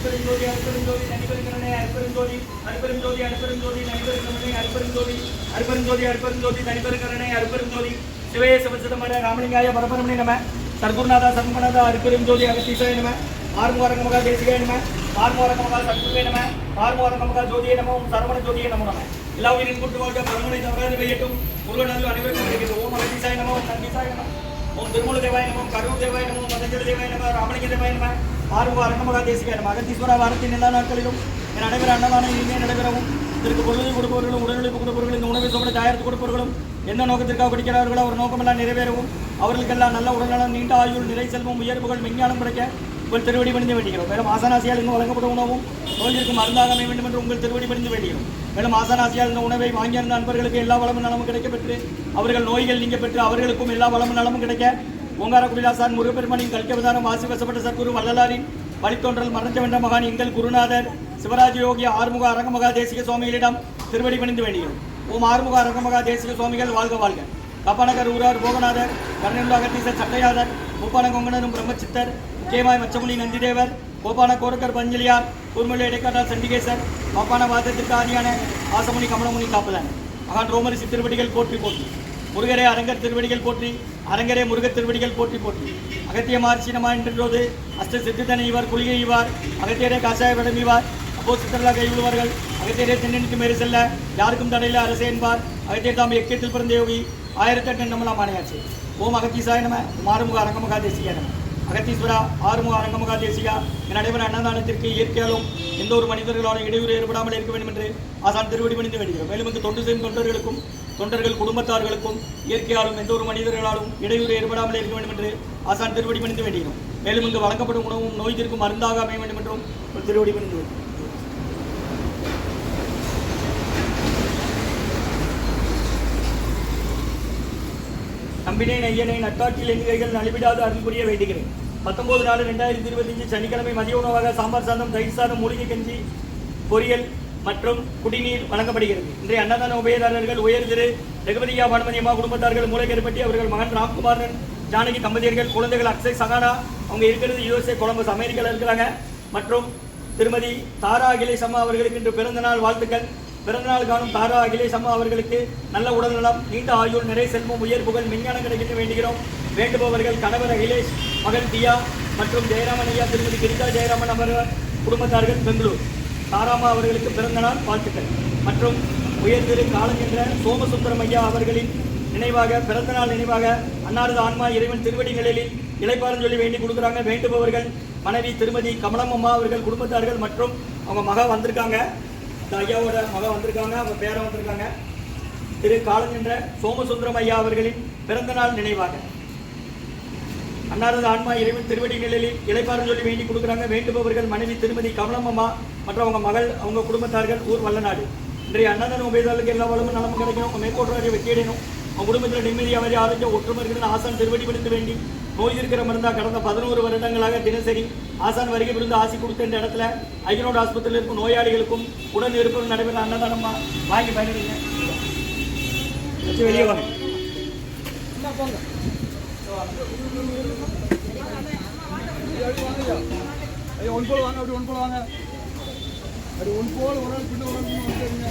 அற்பெருஞ்சோதி அற்பெருஞ்சோதி தனிபெருங்கருணை அற்பெருஞ்சோதி அற்பெருஞ்சோதி அற்பெருஞ்சோதி தனிபெருங்கருணை அற்பெருஞ்சோதி அற்பெருஞ்சோதி அற்பெருஞ்சோதி தனிபெருங்கருணை அற்பெருஞ்சோதி சிவயே சிவசிதமான ராமலிங்காய பரபரமணி நம. சர்க்குருநாதா சண்முகநாதா அற்பெருஞ்சோதி அகத்தீசாய நம. ஆறுமுகரங்க மகா தேசிகாய நம. ஆறுமுகரங்க மகா சத்குருவே நம. ஆறுமுகரங்க மகா ஜோதியே நம. ஓம் சரவண ஜோதியே நமோ நம. எல்லா உயிரின் கூட்டு வாழ்க்கை பரமனை தவறாது பெய்யட்டும் முருகன் அனைவருக்கும் கிடைக்கிறது ஓம் அகத்தீசாய நம ஓம் நந்திசாய நம. ஓம் திருமூல தேவாய நமம் கரூர் தேவாய நமம் மதஞ்சல தேவாய நம ராமலிங்க தேவாய நம. ஆறுமுக அரங்கமகா தேசிகாய நம வாரத்தின் எல்லா நாட்களிலும் என் நடைபெற அன்னதானம் இனிமே நடைபெறவும். இதற்கு பொருளை கொடுப்பவர்களும் உடனடிப்பு கொடுப்பவர்களும் இந்த உணவை சோழ தயாரித்து கொடுப்பவர்களும் எந்த நோக்கத்திற்காக படிக்கிறார்களோ அவர் நோக்கமெல்லாம் நிறைவேறவும். அவர்களுக்கெல்லாம் நல்ல உடல்நலம் நீண்ட ஆயுள் நிலை செல்வம் உயர்வுகள் விஞ்ஞானம் கிடைக்க உங்கள் திருவடி பணிந்து வேண்டுகிறோம். மேலும் ஆசனாசியால் இங்கு வழங்கப்படும் உணவும் நோய்களுக்கு மருந்தாக அமைய வேண்டும் என்று உங்கள் திருவடி பணிந்து வேண்டுகிறோம். மேலும் ஆசனாசியால் இந்த உணவை வாங்கியிருந்த நண்பர்களுக்கு எல்லா வளமும் நலமும் கிடைக்க பெற்று அவர்கள் நோய்கள் நீங்க பெற்று அவர்களுக்கும் எல்லா வளமும் நலமும் கிடைக்க ஓங்கார குடிலாசான் முருகப்பெருமானின் கல்கவதானம் வாசி வசப்பட்ட சத்குரு வள்ளலாரின் வழித்தோன்றல் மறைஞ்ச வென்ற மகான் எங்கள் குருநாதர் சிவராஜ யோகி ஆறுமுக அரங்கமகா தேசிக சுவாமிகளிடம் திருவடி பணிந்து வேண்டுகிறோம் ஓம் ஆறுமுக அரங்கமகா தேசிக சுவாமிகள் வாழ்க வாழ்க. கப்பானகர் ஊரார் போகநாதர் கர்ணன் அகத்தீசர் சட்டையாதர் முப்பான கொங்கணரும் பிரம்மச்சித்தர் கேமாய் மச்சமுனி நந்திதேவர் கோபான கோரக்கர் பஞ்சலியார் கூர்மொழி இடைக்காட்டார் சண்டிகேசர் பாப்பான வாதத்திற்கு ஆதியான ஆசமுனி கமலமுனி காப்பதன் மகான் ரோமரிசி திருவடிகள் போற்றி போட்டி முருகரே அரங்கர் திருவடிகள் போற்றி அரங்கரே முருகர் திருவடிகள் போற்றி போற்றி. அகத்திய மார்ச்சினமா என்றோது அஷ்ட சித்தித்தனை இவர் குளிகை இவார் அகத்தியரே காசாய விடம் இவார் அப்போ சித்தர்களாக கைவிடுவார்கள் அகத்தியரே தென்னனுக்கு மேறு செல்ல யாருக்கும் தடையில அரசே என்பார். அகத்தியர் தாம் எக்கியத்தில் பிறந்த யோகி ஆயிரத்தி எட்டு நம்மளாம் ஆணையாச்சு ஓம் அகத்தீசாய நம மாறுமுக அரங்கமுகா தேசிய நம. அகத்தீஸ்வரா ஆறுமுக அரங்கமுகா தேசிகா என் நடைபெற அன்னதானத்திற்கு இயற்கையாலும் எந்த ஒரு மனிதர்களாலும் இடையூறு ஏற்படாமல் இருக்க வேண்டும் என்று ஆசான் திருவடி பணிந்து வேண்டுகிறோம். மேலும் இங்கு தொண்டு செய்யும் தொண்டர்களுக்கும் தொண்டர்கள் குடும்பத்தார்களுக்கும் இயற்கையாலும் எந்த ஒரு மனிதர்களாலும் இடையூறு ஏற்படாமல் இருக்க வேண்டும் என்று ஆசான் திருவடி பணிந்து வேண்டுகிறோம். மேலும் இங்கு வழங்கப்படும் உணவும் நோய் தீர்க்கும் மருந்தாக அமைய வேண்டும் என்றும் ஒரு திருவடி பணிந்து வேண்டுகிறோம் ஐயனை நட்டாற்றில் எண்ணிக்கைகள் நலிவிடாது அருள் புரிய வேண்டுகிறேன். பத்தொன்பது நாலு ரெண்டாயிரத்தி இருபத்தஞ்சு சனிக்கிழமை மதிய உணவாக சாம்பார் சாதம் தயிர் சாதம் மூலிகை கஞ்சி பொரியல் மற்றும் குடிநீர் வழங்கப்படுகிறது. இன்றைய அன்னதான உபயதாரர்கள் உயர் திரு ரகுபதியா பானுமதியம்மா குடும்பத்தார்கள் மூளைக்கருப்பட்டி அவர்கள் மகன் ராம்குமாரன் ஜானகி தம்பதியர்கள் குழந்தைகள் அக்ஷய் சகானா அவங்க இருக்கிறது யுஎஸ்ஏ கொலம்பஸ் அமெரிக்காவில் இருக்கிறாங்க. மற்றும் திருமதி தாரா அகிலேஷ் அம்மா அவர்களுக்கு இன்று பிறந்த நாள் வாழ்த்துக்கள். பிறந்தநாள் காணும் தாரா அகிலேஷ் அம்மா அவர்களுக்கு நல்ல உடல்நலம் நீண்ட ஆயுள் நிறை செல்வம் உயர் புகழ் விஞ்ஞானம் கிடைக்க வேண்டுகிறோம். வேண்டுபவர்கள் கணவர் அகிலேஷ் மகன் தியா மற்றும் ஜெயராமன் ஐயா திருமதி கிரிதா ஜெயராமன் அவர்கள் குடும்பத்தார்கள் பெங்களூர். தாராமா அவர்களுக்கு பிறந்த நாள் வாழ்த்துக்கள். மற்றும் உயர் திரு காலஞ்சென்ற சோமசுந்தரம் ஐயா அவர்களின் நினைவாக பிறந்தநாள் நினைவாக அன்னாரது ஆன்மா இறைவன் திருவடி நிலையில் இளைப்பாறும் சொல்லி வேண்டி கொடுக்குறாங்க. வேண்டுபவர்கள் மனைவி திருமதி கமலம் அம்மா அவர்கள் குடும்பத்தார்கள் மற்றும் அவங்க மகா வந்திருக்காங்க. இந்த ஐயாவோட மகன் வந்திருக்காங்க அவங்க பேரன் வந்திருக்காங்க. திரு காலஞ்சென்ற சோமசுந்தரம் ஐயா அவர்களின் பிறந்த நாள் நினைவாக. அன்னாரது ஆன்மா இறைவன் திருவடி நிலையில் இளைப்பாறும் சொல்லி வேண்டி கொடுக்குறாங்க. வேண்டுபவர்கள் மனைவி திருமதி கமலம் மற்றும் அவங்க மகள் அவங்க குடும்பத்தார்கள் ஊர் வல்லநாடு. இன்றைய அன்னதான உபயோகாலுக்கு எல்லா வளமும் நலமும் கிடைக்கணும். அவங்க வெற்றியடையணும். அவங்க குடும்பத்தில் நிம்மதி அமைதி ஆரோக்கியம் ஒற்றுமை இருக்கிறது ஆசான் திருவடி விழுந்து வேண்டி நோய் இருக்கிற மருந்தா கடந்த பதினோரு வருடங்களாக தினசரி ஆசான் வருகை விழுந்து ஆசி கொடுத்த இந்த இடத்துல ஐயனோட ஆஸ்பத்திரியில் இருக்கும் நோயாளிகளுக்கும் உடன் இருப்பவர்கள் நடைபெற அன்னதானமா வாங்கி பயணிங்க வச்சு வெளியே வாங்க. ஒன் போல் வாங்க அப்படி ஒன் போல் வாங்க. அப்படி ஒன் போல் ஒரு நாள் பின்ன ஒரு நாள் பின்ன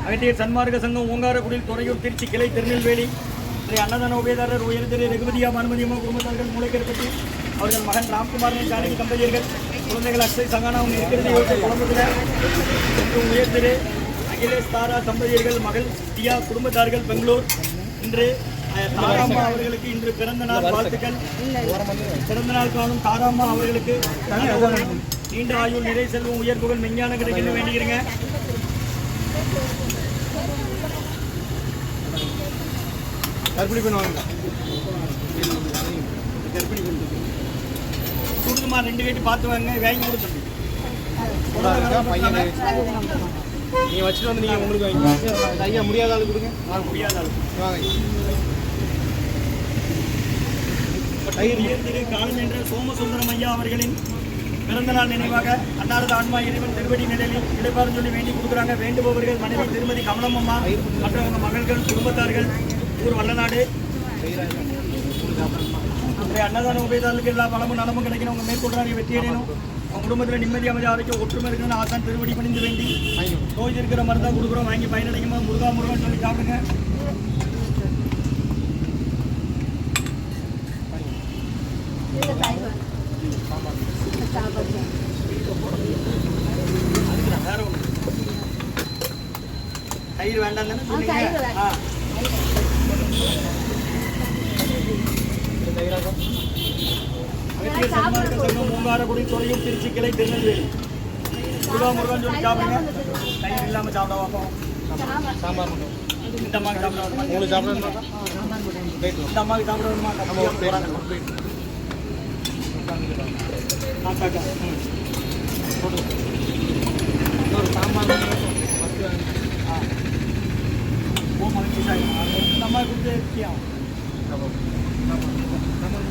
அகத்தியர் சன்மார்க்க சங்கம் ஓங்காரக்குடியில் துறையூர் திருச்சி கிளை திருநெல்வேலி அன்னதான உபயதாரர் உயர் திரு ரகுபதியா மனுமதியம்மா குடும்பத்தார்கள் மூளைக்கருப்பட்டி அவர்கள் மகன் ராம்குமாரின் ஜானகி தம்பதியர்கள் குழந்தைகள் அக்ஷய் சங்கானா அவங்க இருக்கிறது யோசிச்சு குழம்புல மற்றும் அகிலேஷ் தாரா தம்பதியர்கள் மகள் தியா குடும்பத்தார்கள் பெங்களூர். இன்று தாராம்மா அவர்களுக்கு இன்று பிறந்த நாள் வாழ்த்துக்கள். பிறந்த நாள் காணும் தாராம்மா அவர்களுக்கு. நீண்ட ஆயுள் நிறை செல்வம் உயர் புகழ் மெஞ்ஞானம் கிடைக்கணும் வேண்டிக்கிறேங்க. கற்பனை பண்ணுவாங்க சுடுதுமா ரெண்டு கேட்டு பார்த்து வாங்க வாங்கி பையன்? நீங்கள் வச்சுட்டு வந்து நீங்கள் உங்களுக்கு வாங்கி. ஐயா முடியாத ஆளு கொடுங்க. முடியாத அளவு வாங்க. தயிர் திரு காலம் சோமசுந்தரம் ஐயா அவர்களின் பிறந்த நாள் நினைவாக அன்னாரது ஆன்மா இறைவன் திருவடி நிலையில் இடைப்பாறு சொல்லி வேண்டி கொடுக்குறாங்க. வேண்டுபவர்கள் மனைவி திருமதி கமலம்மா மற்றவங்க மகள்கள் குடும்பத்தார்கள் ஊர் வல்லநாடு இன்றைய அன்னதான உபயதாரர்களுக்கு எல்லா பலமும் நலமும் கிடைக்கணும். அவங்க மேற்கொள்றாங்க வெற்றி அடையணும். அவங்க குடும்பத்தில் நிம்மதி அமைதி ஆரோக்கியம் ஒற்றுமை இருக்கணும்னு ஆசான் திருவடி பணிந்து வேண்டி. நோய் இருக்கிற மருந்தா கொடுக்குறோம் வாங்கி பயனடையுமா? முருகா முருகன் சொல்லி சாப்பிடுங்க. தயிர் வேண்டாம் தானே சொன்னீங்க. ஆ. மூங்காரக்குடி திருச்சி கிளை திருநெல்வேலி. முருகா முருகன் சொல்லி சாப்பிடுங்க. தயிர் இல்லாம சாப்பிட பார்ப்போம் சாம்பார். மட்டும். இந்த அம்மாவுக்கு சாப்பிட உங்களுக்கு சாப்பிடணுமா ரைட் இந்த அம்மாவுக்கு சாப்பிட வருமா. ஆ, காக்கா. ம். இன்னொரு சாம்பார் மட்டும் first வாங்க. ஆ. ஓ மகிழ்ச்சி சாய் இந்த அம்மாவுக்கு கொடுத்து இருக்கியா சாம்பார். சாம்பார். சாம்பார்.